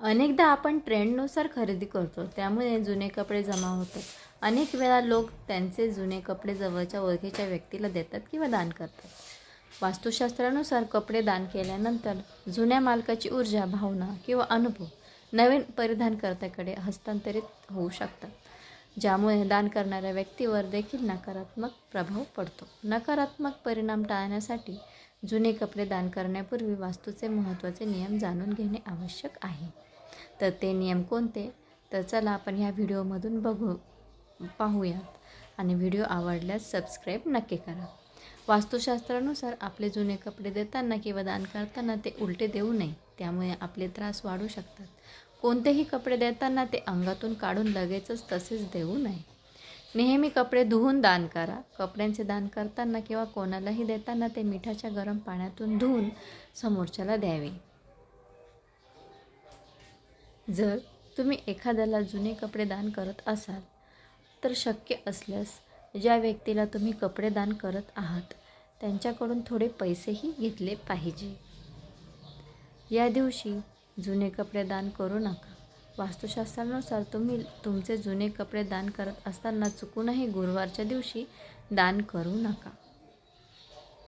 अनेकदा आपण ट्रेंडनुसार खरेदी करतो त्यामुळे जुने कपडे जमा होतात. अनेक वेळा लोक त्यांचे जुने कपडे जवळच्या ओळखीच्या व्यक्तीला देतात किंवा दान करतात. वास्तुशास्त्रानुसार कपडे दान केल्यानंतर जुन्या मालकाची ऊर्जा भावना किंवा अनुभव नवीन परिधानकर्त्याकडे हस्तांतरित होऊ शकतात ज्यामुळे दान करणाऱ्या व्यक्तीवर देखील नकारात्मक प्रभाव पडतो. नकारात्मक परिणाम टाळण्यासाठी जुने कपडे दान करण्यापूर्वी वास्तूचे महत्त्वाचे नियम जाणून घेणे आवश्यक आहे. तर ते नियम कोणते? तर चला आपण ह्या व्हिडिओमधून बघू पाहूयात. आणि व्हिडिओ आवडल्यास सबस्क्राईब नक्की करा. वास्तुशास्त्रानुसार आपले जुने कपडे देताना किंवा दान करताना ते उलटे देऊ नये त्यामुळे आपले त्रास वाढू शकतात. कोणतेही कपडे देताना ते अंगातून काढून लगेचच तसेच देऊ नये. नेहमी कपडे धुवून दान करा. कपड्यांचे दान करताना किंवा कोणालाही देताना ते मिठाच्या गरम पाण्यातून धुवून समोरच्याला द्यावे. जर तुम्ही एखाद्याला जुने कपडे दान करत असाल तर शक्य असल्यास ज्या व्यक्तीला तुम्ही कपडे दान करत आहात त्यांच्याकडून थोडे पैसेही घेतले पाहिजे. या दिवशी जुने कपडे दान करू नका. वास्तुशास्त्रानुसार तुम्ही तुमचे जुने कपडे दान करत असताना चुकूनही गुरुवारच्या दिवशी दान करू नका.